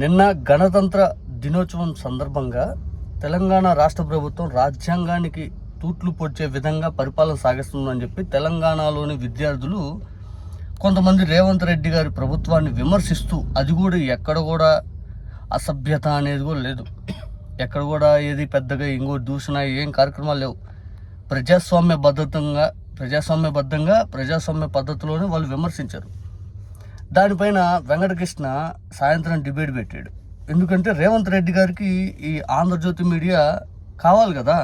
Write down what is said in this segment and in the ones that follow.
నిన్న గణతంత్ర దినోత్సవం సందర్భంగా తెలంగాణ రాష్ట్ర ప్రభుత్వం రాజ్యాంగానికి తూట్లు పొడిచే విధంగా పరిపాలన సాగిస్తుందని చెప్పి తెలంగాణలోని విద్యార్థులు కొంతమంది రేవంత్ రెడ్డి గారి ప్రభుత్వాన్ని విమర్శిస్తూ అది కూడా ఎక్కడ కూడా అసభ్యత అనేది కూడా లేదు. ఎక్కడ కూడా ఏది పెద్దగా ఇంకో దూషణ ఏం కార్యక్రమాలు లేవు. ప్రజాస్వామ్య బద్ధతంగా ప్రజాస్వామ్యబద్ధంగా ప్రజాస్వామ్య పద్ధతిలోనే వాళ్ళు విమర్శించారు. దానిపైన వెంకటకృష్ణ సాయంత్రం డిబేట్ పెట్టాడు. ఎందుకంటే రేవంత్ రెడ్డి గారికి ఈ ఆంధ్రజ్యోతి మీడియా కావాలి కదా.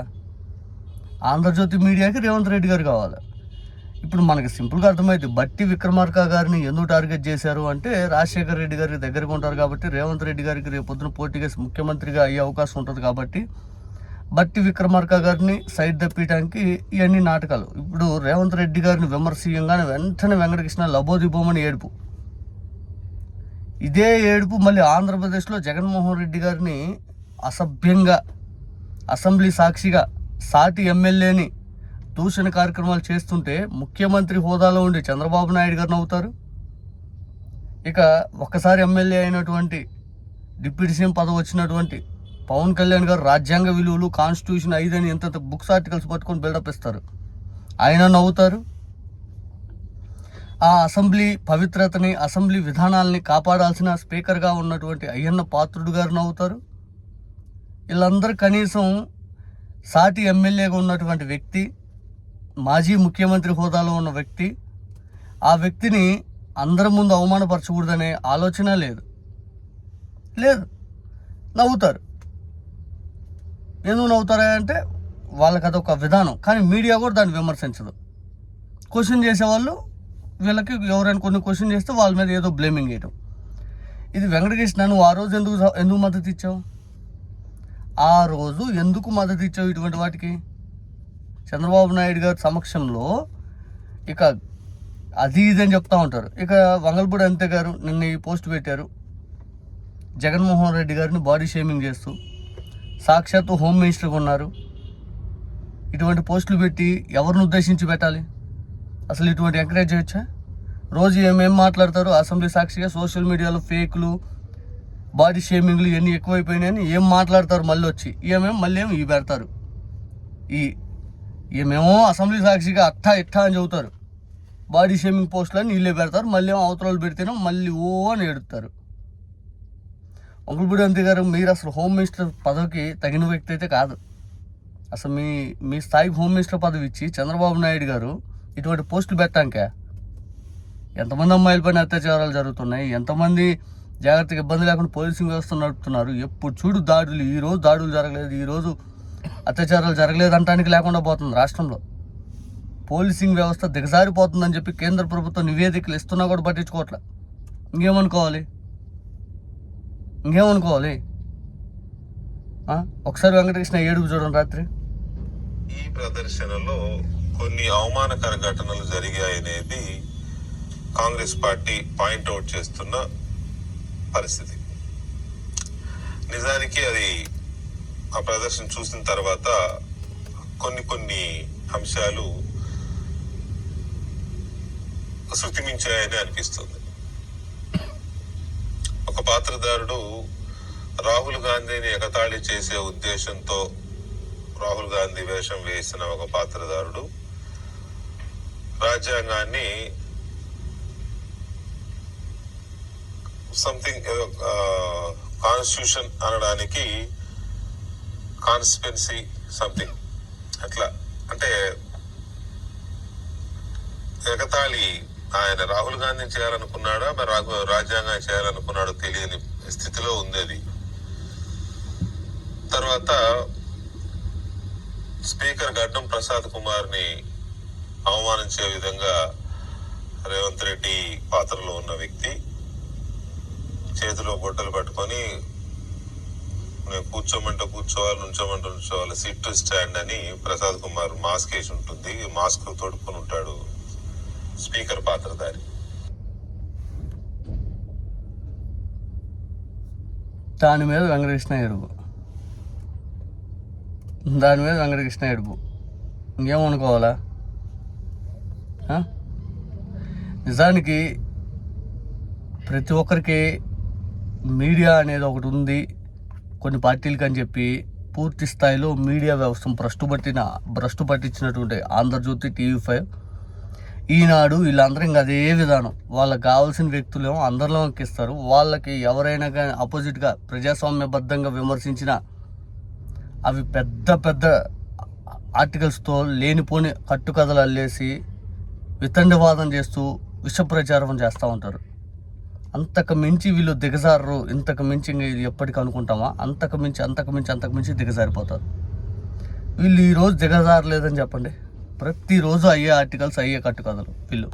ఆంధ్రజ్యోతి మీడియాకి రేవంత్ రెడ్డి గారు కావాలి. ఇప్పుడు మనకి సింపుల్గా అర్థమైంది బట్టి విక్రమార్క గారిని ఎందుకు టార్గెట్ చేశారు అంటే రాజశేఖర రెడ్డి గారి దగ్గరగా ఉంటారు కాబట్టి రేవంత్ రెడ్డి గారికి రేపు పొద్దున పోటీగా ముఖ్యమంత్రిగా అయ్యే అవకాశం ఉంటుంది కాబట్టి బట్టి విక్రమార్క గారిని సైడ్ తప్పించడానికి ఇవన్నీ నాటకాలు. ఇప్పుడు రేవంత్ రెడ్డి గారిని విమర్శీయంగానే వెంటనే వెంకటకృష్ణ లబోదిబోమని ఏడుపు. ఇదే ఏడుపు మళ్ళీ ఆంధ్రప్రదేశ్లో జగన్మోహన్ రెడ్డి గారిని అసభ్యంగా అసెంబ్లీ సాక్షిగా సాటి ఎమ్మెల్యేని దూషణ కార్యక్రమాలు చేస్తుంటే ముఖ్యమంత్రి హోదాలో ఉండి చంద్రబాబు నాయుడు గారిని అవుతారు? ఇక ఒక్కసారి ఎమ్మెల్యే అయినటువంటి డిప్యూటీ సీఎం పదవి వచ్చినటువంటి పవన్ కళ్యాణ్ గారు రాజ్యాంగ విలువలు కాన్స్టిట్యూషన్ ఐదని ఇంత బుక్స్ ఆర్టికల్స్ పట్టుకొని బిల్డప్ ఇస్తారు. ఆయన నవ్వుతారు? ఆ అసెంబ్లీ పవిత్రతని అసెంబ్లీ విధానాల్ని కాపాడాల్సిన స్పీకర్గా ఉన్నటువంటి అయ్యన్న పాత్రుడు గారు నవ్వుతారు. వీళ్ళందరూ కనీసం సాటి ఎమ్మెల్యేగా ఉన్నటువంటి వ్యక్తి మాజీ ముఖ్యమంత్రి హోదాలో ఉన్న వ్యక్తి ఆ వ్యక్తిని అందరి ముందు అవమానపరచకూడదనే ఆలోచన లేదు. లేదు. నవ్వుతారు. ఎందుకు నవ్వుతారా అంటే వాళ్ళకి అదొక విధానం. కానీ మీడియా కూడా దాన్ని విమర్శించదు. క్వశ్చన్ చేసేవాళ్ళు వీళ్ళకి ఎవరైనా కొన్ని క్వశ్చన్ చేస్తే వాళ్ళ మీద ఏదో బ్లేమింగ్ చేయటం ఇది వెంకటకృష్ణ నువ్వు ఆ రోజు ఎందుకు ఎందుకు మద్దతు ఇచ్చావు? ఆ రోజు ఎందుకు మద్దతు ఇచ్చావు ఇటువంటి వాటికి? చంద్రబాబు నాయుడు గారి సమక్షంలో ఇక అది ఇది అని చెప్తా ఉంటారు. ఇక వంగల్పూడి అంతే గారు నిన్న ఈ పోస్ట్ పెట్టారు. జగన్మోహన్ రెడ్డి గారిని బాడీ షేమింగ్ చేస్తూ సాక్షాత్తు హోమ్ మినిస్టర్గా ఉన్నారు ఇటువంటి పోస్టులు పెట్టి ఎవరిని ఉద్దేశించి పెట్టాలి? అసలు ఇటువంటి ఎంకరేజ్ చేయొచ్చా? రోజు ఏమేం మాట్లాడతారు? అసెంబ్లీ సాక్షిగా సోషల్ మీడియాలో ఫేక్లు బాడీ షేమింగ్లు ఇవన్నీ ఎక్కువైపోయినాయని ఏం మాట్లాడతారు మళ్ళీ వచ్చి? ఏమేమి మళ్ళీ ఏమి ఇవి పెడతారు? ఈ ఏమేమో అసెంబ్లీ సాక్షిగా అట్టా ఇట్టా అని చెబుతారు. బాడీ షేమింగ్ పోస్టులు అని వీళ్ళే పెడతారు. మళ్ళీ ఏమో అవతరాలు పెడితేనే మళ్ళీ ఓ అని ఏడుతారు అంకుల్పూడి అంతే గారు మీరు అసలు హోమ్ మినిస్టర్ పదవికి తగిన వ్యక్తి అయితే కాదు. అసలు మీ మీ స్థాయికి హోమ్ మినిస్టర్ పదవి ఇచ్చి చంద్రబాబు నాయుడు గారు ఇటువంటి పోస్టులు పెట్టాక. ఎంతమంది అమ్మాయిల పైన అత్యాచారాలు జరుగుతున్నాయి ఎంతమంది జాగ్రత్తగా ఇబ్బంది లేకుండా పోలీసింగ్ వ్యవస్థ నడుపుతున్నారు ఎప్పుడు చూడు దాడులు ఈరోజు దాడులు జరగలేదు ఈరోజు అత్యాచారాలు జరగలేదు అంటానికి లేకుండా పోతుంది రాష్ట్రంలో. పోలీసింగ్ వ్యవస్థ దిగజారిపోతుందని చెప్పి కేంద్ర ప్రభుత్వం నివేదికలు ఇస్తున్నా కూడా పట్టించుకోవట్లే. ఇంకేమనుకోవాలి? ఇంకేమనుకోవాలి? ఒకసారి వెంకటకృష్ణ ఏడుపు చూడండి రాత్రి. ఈ ప్రదర్శనలో కొన్ని అవమానకర ఘటనలు జరిగాయనేది కాంగ్రెస్ పార్టీ పాయింట్అవుట్ చేస్తున్న పరిస్థితి. నిజానికి అది ఆ ప్రదర్శన చూసిన తర్వాత కొన్ని కొన్ని అంశాలు శృతిమించాయని అనిపిస్తుంది. ఒక పాత్రధారుడు రాహుల్ గాంధీని ఎగతాళి చేసే ఉద్దేశంతో రాహుల్ గాంధీ వేషం వేసిన ఒక పాత్రధారుడు రాజ్యాంగాన్ని సంథింగ్ కాన్స్టిట్యూషన్ అనడానికి కాన్స్టిట్యున్సీ సంథింగ్ అట్లా. అంటే ఎగతాళి ఆయన రాహుల్ గాంధీ చేయాలనుకున్నాడా? మరి రాఘు- రాజ్యాంగం చేయాలనుకున్నాడో తెలియని స్థితిలో ఉంది అది తర్వాత స్పీకర్ గడ్డం ప్రసాద్ కుమార్ని అవమానించే విధంగా రేవంత్ రెడ్డి పాత్రలో ఉన్న వ్యక్తి చేతిలో బొట్టలు పట్టుకొని నేను కూర్చోమంటే కూర్చోవాలి నుంచోమంటే నుంచోవాలి సిట్ టు స్టాండ్ అని ప్రసాద్ కుమార్ మాస్క్ వేసి ఉంటుంది. మాస్క్ తోడుకొని ఉంటాడు స్పీకర్ పాత్రధారి. దాని మీద వెంకటకృష్ణ ఏడుపు. దాని మీద వెంకటకృష్ణ ఏడుపు. ఇంకేమనుకోవాలా నిజానికి ప్రతి ఒక్కరికి మీడియా అనేది ఒకటి ఉంది. కొన్ని పార్టీలకి అని చెప్పి పూర్తి స్థాయిలో మీడియా వ్యవస్థను భ్రష్టు పట్టిన భ్రష్టు పట్టించినటువంటి ఆంధ్రజ్యోతి టీవీ ఫైవ్ ఈనాడు వీళ్ళందరూ ఇంకా అదే విధానం. వాళ్ళకి కావాల్సిన వ్యక్తులేమో అందరిలో ఎక్కిస్తారు. వాళ్ళకి ఎవరైనా కానీ ఆపోజిట్గా ప్రజాస్వామ్యబద్ధంగా విమర్శించిన అవి పెద్ద పెద్ద ఆర్టికల్స్తో లేనిపోని కట్టుకథలు అల్లేసి వితండవాదం చేస్తూ విష ప్రచారం చేస్తూ ఉంటారు. అంతకు మించి వీళ్ళు దిగజారరు. ఇంతకు మించి ఇంక ఇది ఎప్పటికీ అనుకుంటామా? అంతకు మించి అంతకు మించి అంతకు మించి దిగజారిపోతారు. వీళ్ళు ఈరోజు దిగజారలేదని చెప్పండి. ప్రతిరోజు అయ్యే ఆర్టికల్స్ అయ్యే కట్టుకథలు వీళ్ళు.